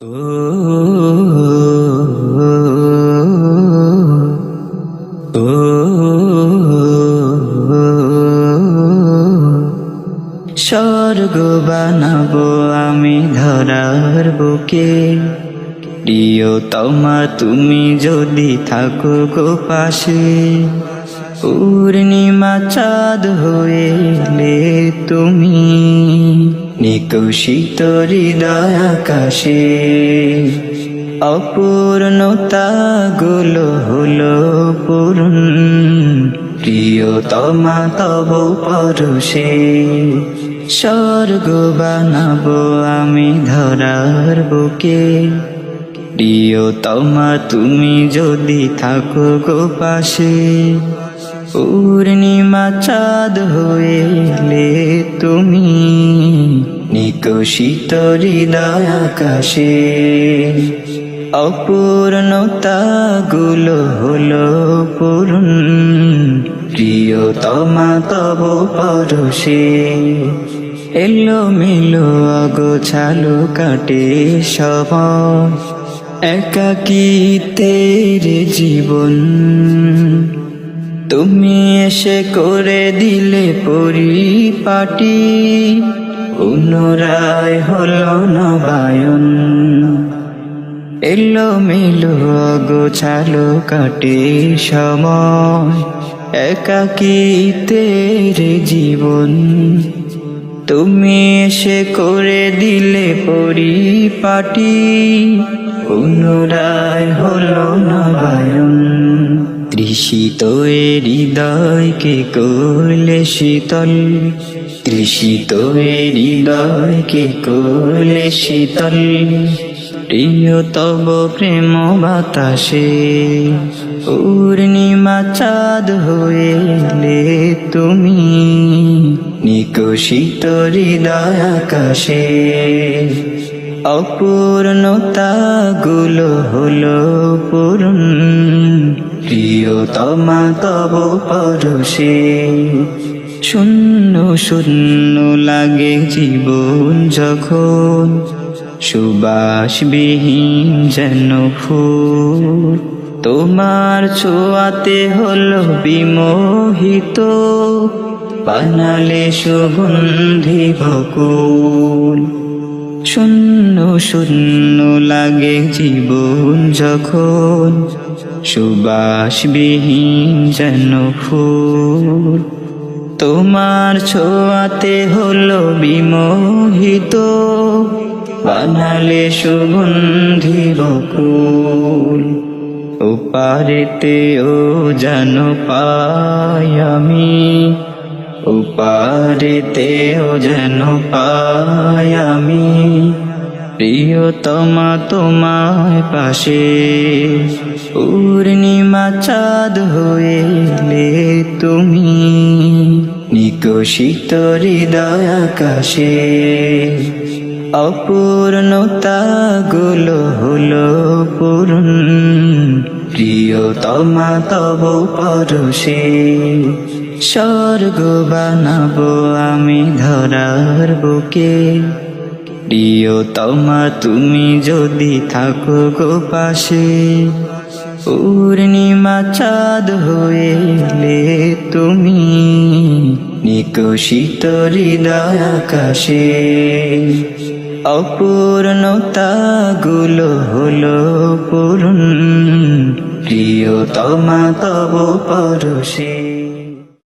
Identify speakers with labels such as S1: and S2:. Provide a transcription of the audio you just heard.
S1: স্বর্গ বানাবো আমি ধরার বুকে। প্রিয়তমা, তুমি যদি থাকো গো পাশে, পূর্ণিমা চাঁদ হয়েলে তুমি নিকুশিত হৃদয় আকাশে। অপূর্ণতা গুলো হলো পূরণ। প্রিয়তমা তব পরশে। স্বর্গ বানাবো আমি ধরার বুকে। প্রিয়তমা, তুমি যদি থাকো গো পাশে, পূর্ণিমা চাঁদ হয়েলে তুমি নিকশিত হৃদয় আকাশে অপূর্ণতা গুলো হলো পূরণ। প্রিয়তমা তব পরশে। এলো মিলো অগোছালো কাটে সবাই একাকিতের জীবন। তুমি এসে করে দিলে পরিপাটি। পুনরায় হলো নবায়ন। এলো মেলো গোছালো কাটে সময় একাকিতের জীবন। তুমি এসে করে দিলে পরিপাটি, পুনরায় হলো নবায়ন। তৃষিত এ হৃদয়কে করলে শীতল তৃষিত এ হৃদয়কে করলে শীতল। প্রিয় তব প্রেম বাতাসে পূর্ণিমা চাঁদ হয়েলে তুমি নিকশিত হৃদয় আকাশে। অপূর্ণতা গুলো হলো পূরণ। প্রিয়তমা তব পরশে। শূন্য শূন্য লাগে জীবন যখন, সুবাসবিহীন যেন ফুল তোমার ছোঁয়াতে হলো বিমোহিত, বানালে সুগন্ধি ভকুল শূন্য শূন্য লাগে জীবন যখন সুবাসবিহীন যেন ফুল। তোমার ছোঁয়াতে হলো বিমোহিত। বানালে সুগন্ধি বকুল। উপারেতে ও যেন পাই আমি। উপারেতে ও যেন পাই আমি। প্রিয়তমা তোমায় পাশে। পূর্ণিমা চাঁদ হয়েলে তুমি। নিকশিত হৃদয় আকাশে। অপূর্ণতা গুলো হলো পূরণ। প্রিয়তমা তব পরশে। স্বর্গ বানাবো আমি ধরার বুকে। প্রিয়তমা তুমি যদি থাকো গো পাশে, পূর্ণিমা চাঁদ হয়েলে তুমি নিকশিত হৃদয় আকাশে। অপূর্ণতা গুলো হলো পূরণ প্রিয়তমা তব পরশে।